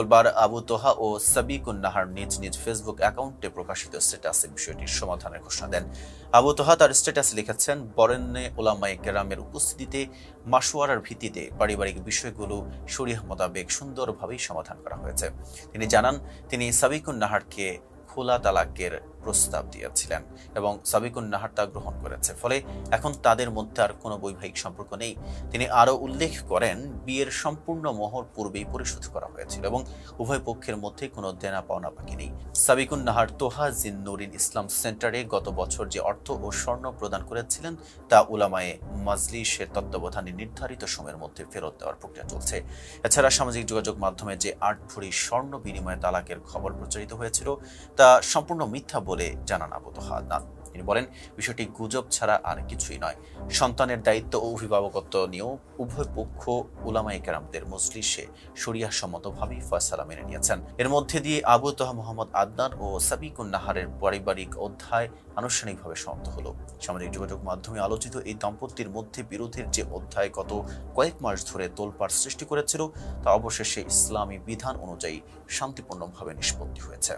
মঙ্গলবার আবু তোহা ও সাবিকুন নাহার নিজ নিজ ফেসবুক অ্যাকাউন্টে প্রকাশিত স্ট্যাটাসে বিষয়টির সমাধানের ঘোষণা দেন। আবু তোহা তার স্ট্যাটাসে লিখেছেন বরেন্নে ওলামাই কেরামের উপস্থিতিতে মাসোয়ারার ভিত্তিতে পারিবারিক বিষয়গুলো শরীহ মোতাবেক সুন্দরভাবেই সমাধান করা হয়েছে। তিনি জানান, তিনি সাবিকুন নাহারকে খোলা তালাকের প্রস্তাব দিয়েছিলেন এবং সাবিকুন নাহার তা গ্রহণ করেছে। ফলে এখন তাদের মধ্যে আর কোনো বৈবাহিক সম্পর্ক নেই। তিনি আরও উল্লেখ করেন, বিয়ের সম্পূর্ণ মোহর পূর্বেই পরিশোধ করা হয়েছিল এবং উভয় পক্ষের মধ্যে কোনো দেনা পাওনা বাকি নেই। সাবিকুন নাহার তোহা জিন নুরিন ইসলাম সেন্টারে গত বছর যে অর্থ ও স্বর্ণ প্রদান করেছিলেন, তা উলামায়ে মাজলিসের তত্ত্বাবধানে নির্ধারিত সময়ের মধ্যে ফেরত দেওয়ার প্রক্রিয়া চলছে। এছাড়া সামাজিক যোগাযোগ মাধ্যমে যে আট ভরি স্বর্ণ বিনিময়ে তালাকের খবর প্রচারিত হয়েছিল, তা সম্পূর্ণ মিথ্যা বলে জানান আবু তোহা। আদনান তিনি বলেন, বিষয়টি গুজব ছাড়া আর কিছুই নয়। সন্তানের দায়িত্ব ও অভিভাবকত্ব নিয়েও উভয় পক্ষ উলামাই কেরামদের মজলিসে শরিয়া সম্মতভাবেই ফয়সালা মেনে নিয়েছেন। এর মধ্যে দিয়ে আবু তোহা মোহাম্মদ আদনান ও সাবিকুন নাহারের পারিবারিক অধ্যায় আনুষ্ঠানিকভাবে সমাপ্ত হলো। সামাজিক যোগাযোগ মাধ্যমে আলোচিত এই দম্পতির মধ্যে বিরোধের যে অধ্যায় গত কয়েক মাস ধরে তোলপাড় সৃষ্টি করেছিল, তা অবশেষে ইসলামী বিধান অনুযায়ী শান্তিপূর্ণভাবে নিষ্পত্তি হয়েছে।